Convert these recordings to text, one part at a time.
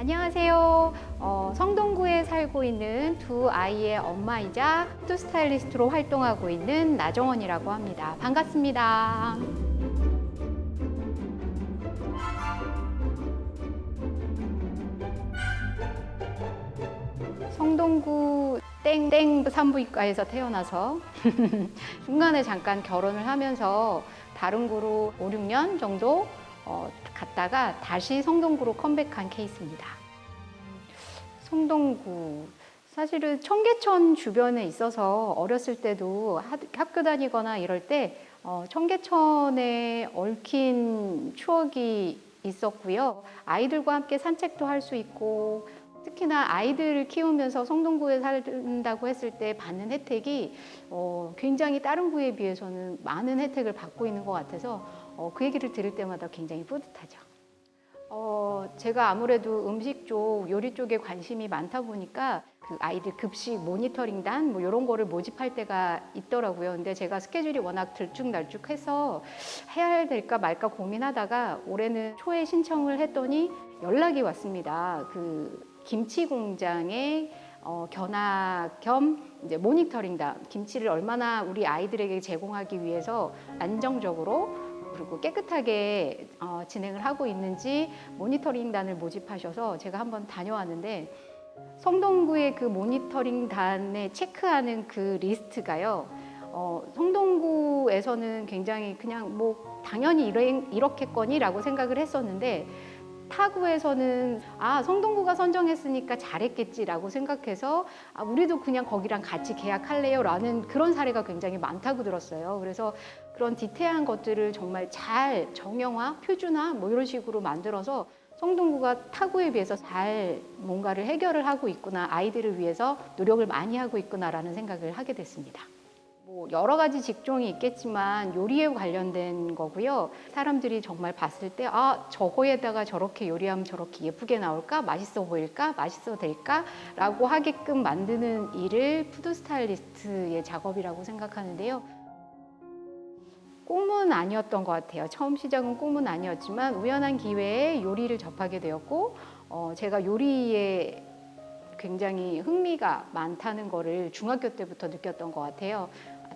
안녕하세요. 어, 성동구에 살고 있는 두 아이의 엄마이자 푸드 스타일리스트로 활동하고 있는 나정원이라고 합니다. 반갑습니다. 성동구 땡땡 산부인과에서 태어나서 중간에 잠깐 결혼을 하면서 다른 구로 5, 6년 정도 어, 갔다가 다시 성동구로 컴백한 케이스입니다. 성동구 사실은 청계천 주변에 있어서 어렸을 때도 하- 학교 다니거나 이럴 때 어, 청계천에 얽힌 추억이 있었고요. 아이들과 함께 산책도 할 수 있고 특히나 아이들을 키우면서 성동구에 살다고 했을 때 받는 혜택이 어, 굉장히 다른 구에 비해서는 많은 혜택을 받고 있는 것 같아서 어, 그 얘기를 들을 때마다 굉장히 뿌듯하죠. 어, 제가 아무래도 음식 쪽, 요리 쪽에 관심이 많다 보니까 그 아이들 급식 모니터링단 뭐 이런 거를 모집할 때가 있더라고요. 근데 제가 스케줄이 워낙 들쭉날쭉해서 해야 될까 말까 고민하다가 올해는 초에 신청을 했더니 연락이 왔습니다. 그 김치 공장에 어, 견학 겸 이제 모니터링단 김치를 얼마나 우리 아이들에게 제공하기 위해서 안정적으로 그리고 깨끗하게 어, 진행을 하고 있는지 모니터링단을 모집하셔서 제가 한번 다녀왔는데 성동구의 그 모니터링단에 체크하는 그 리스트가요. 어, 성동구에서는 굉장히 그냥 뭐 당연히 이래, 이렇겠거니라고 생각을 했었는데 타구에서는 아 성동구가 선정했으니까 잘했겠지라고 생각해서 아, 우리도 그냥 거기랑 같이 계약할래요라는 그런 사례가 굉장히 많다고 들었어요. 그래서 그런 디테일한 것들을 정말 잘 정형화, 표준화 뭐 이런 식으로 만들어서 성동구가 타구에 비해서 잘 뭔가를 해결을 하고 있구나 아이들을 위해서 노력을 많이 하고 있구나라는 생각을 하게 됐습니다. 뭐 여러 가지 직종이 있겠지만 요리에 관련된 거고요. 사람들이 정말 봤을 때 아 저거에다가 저렇게 요리하면 저렇게 예쁘게 나올까, 맛있어 보일까, 맛있어 될까 라고 하게끔 만드는 일을 푸드 스타일리스트의 작업이라고 생각하는데요. 꿈은 아니었던 것 같아요. 처음 시작은 꿈은 아니었지만 우연한 기회에 요리를 접하게 되었고 어, 제가 요리에 굉장히 흥미가 많다는 거를 중학교 때부터 느꼈던 것 같아요.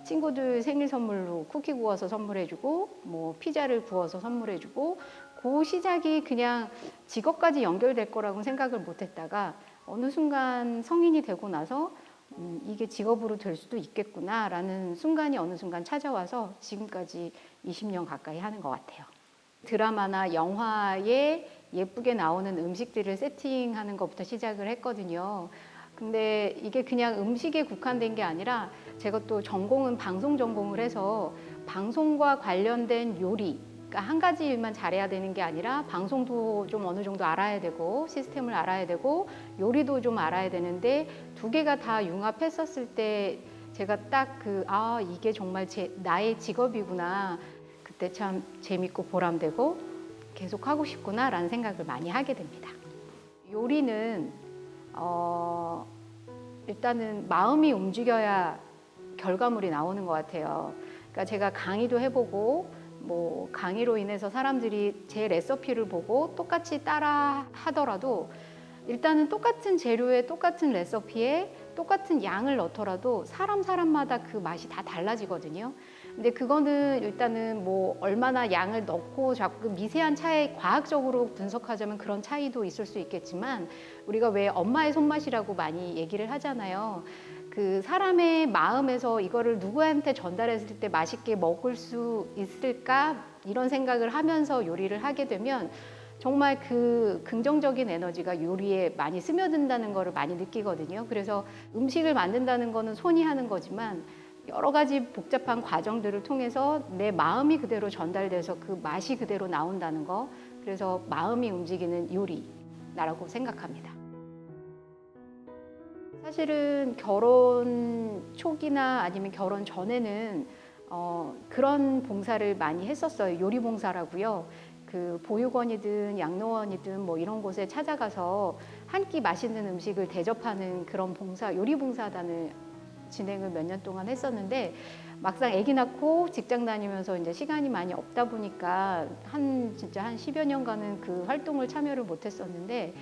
친구들 생일 선물로 쿠키 구워서 선물해주고 뭐 피자를 구워서 선물해주고 그 시작이 그냥 직업까지 연결될 거라고 생각을 못했다가 어느 순간 성인이 되고 나서 음, 이게 직업으로 될 수도 있겠구나라는 순간이 어느 순간 찾아와서 지금까지 20년 가까이 하는 것 같아요. 드라마나 영화에 예쁘게 나오는 음식들을 세팅하는 것부터 시작을 했거든요. 근데 이게 그냥 음식에 국한된 게 아니라 제가 또 전공은 방송 전공을 해서 방송과 관련된 요리 그러니까 한 가지 일만 잘해야 되는 게 아니라 방송도 좀 어느 정도 알아야 되고 시스템을 알아야 되고 요리도 좀 알아야 되는데 두 개가 다 융합했었을 때 제가 딱 그 아 이게 정말 제 나의 직업이구나 그때 참 재밌고 보람되고 계속 하고 싶구나라는 생각을 많이 하게 됩니다. 요리는 어, 일단은 마음이 움직여야 결과물이 나오는 것 같아요. 그러니까 제가 강의도 해보고 뭐 강의로 인해서 사람들이 제 레시피를 보고 똑같이 따라 하더라도 일단은 똑같은 재료에 똑같은 레시피에 똑같은 양을 넣더라도 사람 사람마다 그 맛이 다 달라지거든요. 근데 그거는 일단은 뭐 얼마나 양을 넣고 자꾸 미세한 차이 과학적으로 분석하자면 그런 차이도 있을 수 있겠지만 우리가 왜 엄마의 손맛이라고 많이 얘기를 하잖아요. 그 사람의 마음에서 이거를 누구한테 전달했을 때 맛있게 먹을 수 있을까 이런 생각을 하면서 요리를 하게 되면 정말 그 긍정적인 에너지가 요리에 많이 스며든다는 거를 많이 느끼거든요. 그래서 음식을 만든다는 거는 손이 하는 거지만 여러 가지 복잡한 과정들을 통해서 내 마음이 그대로 전달돼서 그 맛이 그대로 나온다는 거. 그래서 마음이 움직이는 요리라고 생각합니다. 사실은 결혼 초기나 아니면 결혼 전에는 어, 그런 봉사를 많이 했었어요. 요리 봉사라고요. 그 보육원이든 양로원이든 뭐 이런 곳에 찾아가서 한 끼 맛있는 음식을 대접하는 그런 봉사, 요리 봉사단을 진행을 몇 년 동안 했었는데 막상 아기 낳고 직장 다니면서 이제 시간이 많이 없다 보니까 한 진짜 한 10여 년간은 그 활동을 참여를 못 했었는데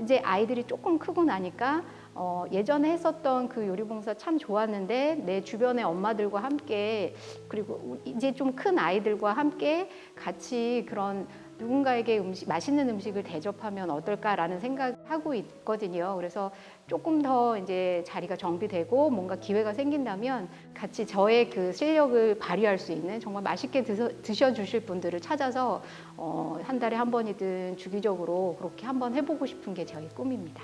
이제 아이들이 조금 크고 나니까 어, 예전에 했었던 그 요리봉사 참 좋았는데 내 주변의 엄마들과 함께 그리고 이제 좀 큰 아이들과 함께 같이 그런 누군가에게 음식, 맛있는 음식을 대접하면 어떨까라는 생각하고 있거든요. 그래서 조금 더 이제 자리가 정비되고 뭔가 기회가 생긴다면 같이 저의 그 실력을 발휘할 수 있는 정말 맛있게 드셔, 드셔주실 분들을 찾아서 어, 한 달에 한 번이든 주기적으로 그렇게 한번 해보고 싶은 게 저희 꿈입니다.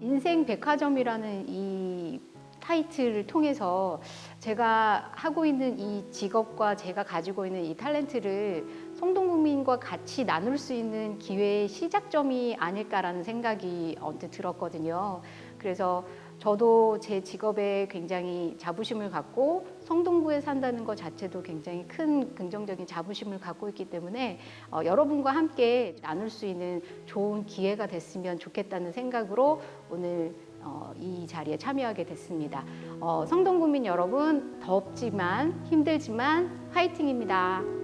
인생 백화점이라는 이 타이틀을 통해서 제가 하고 있는 이 직업과 제가 가지고 있는 이 탤런트를 성동국민과 같이 나눌 수 있는 기회의 시작점이 아닐까라는 생각이 언뜻 들었거든요. 그래서 저도 제 직업에 굉장히 자부심을 갖고 성동구에 산다는 것 자체도 굉장히 큰 긍정적인 자부심을 갖고 있기 때문에 어, 여러분과 함께 나눌 수 있는 좋은 기회가 됐으면 좋겠다는 생각으로 오늘 어, 이 자리에 참여하게 됐습니다. 어, 성동구민 여러분 덥지만 힘들지만 화이팅입니다.